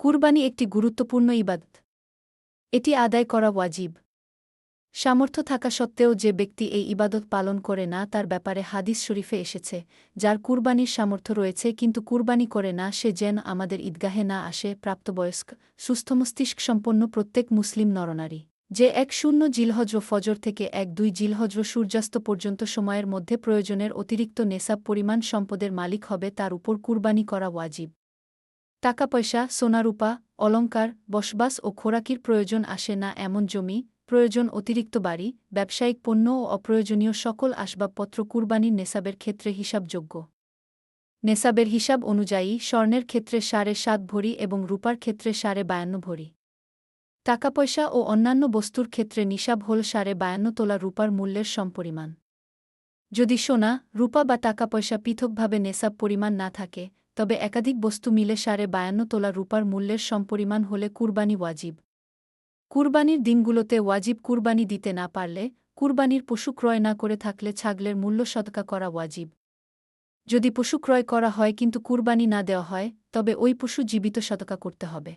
কুরবানি একটি গুরুত্বপূর্ণ ইবাদত। এটি আদায় করা ওয়াজিব। সামর্থ্য থাকা সত্ত্বেও যে ব্যক্তি এই ইবাদত পালন করে না, তার ব্যাপারে হাদিস শরীফে এসেছে, যার কুরবানির সামর্থ্য রয়েছে, কিন্তু কুরবানি করে না, সে যেন আমাদের ঈদগাহে না আসে, প্রাপ্তবয়স্ক, সুস্থ মস্তিষ্ক সম্পন্ন প্রত্যেক মুসলিম নরনারী। যে এক শূন্য জিলহজ্র ফজর থেকে এক দুই জিলহজ্র সূর্যাস্ত পর্যন্ত সময়ের মধ্যে প্রয়োজনের অতিরিক্ত নেশাব পরিমাণ সম্পদের মালিক হবে, তার উপর কুরবানি করা ওয়াজিব। টাকা পয়সা সোনারূপা অলঙ্কার বসবাস ও খোরাকির প্রয়োজন আসে না এমন জমি, প্রয়োজন অতিরিক্ত বাড়ি, ব্যবসায়িক পণ্য ও অপ্রয়োজনীয় সকল আসবাবপত্র কুরবানির নেশাবের ক্ষেত্রে হিসাবযোগ্য। নেশাবের হিসাব অনুযায়ী স্বর্ণের ক্ষেত্রে সাড়ে সাত ভরি এবং রূপার ক্ষেত্রে সাড়ে বায়ান্ন ভরি। টাকা পয়সা ও অন্যান্য বস্তুর ক্ষেত্রে নিসাব হল সাড়ে বায়ান্ন তোলা রূপার মূল্যের সমপরিমাণ। যদি সোনা, রূপা বা টাকা পয়সা পৃথকভাবে নেশাব পরিমাণ না থাকে তবে একাধিক বস্তু মিলে সাড়ে বায়ান্ন তোলা রূপার মূল্যের সমপরিমাণ হলে কুরবানি ওয়াজিব। কুরবানির দিনগুলোতে ওয়াজিব কুরবানি দিতে না পারলে কুরবানির পশু ক্রয় না করে থাকলে ছাগলের মূল্য সদকা করা ওয়াজিব। যদি পশু ক্রয় করা হয় কিন্তু কুরবানি না দেওয়া হয়, তবে ওই পশু জীবিত সদকা করতে হবে।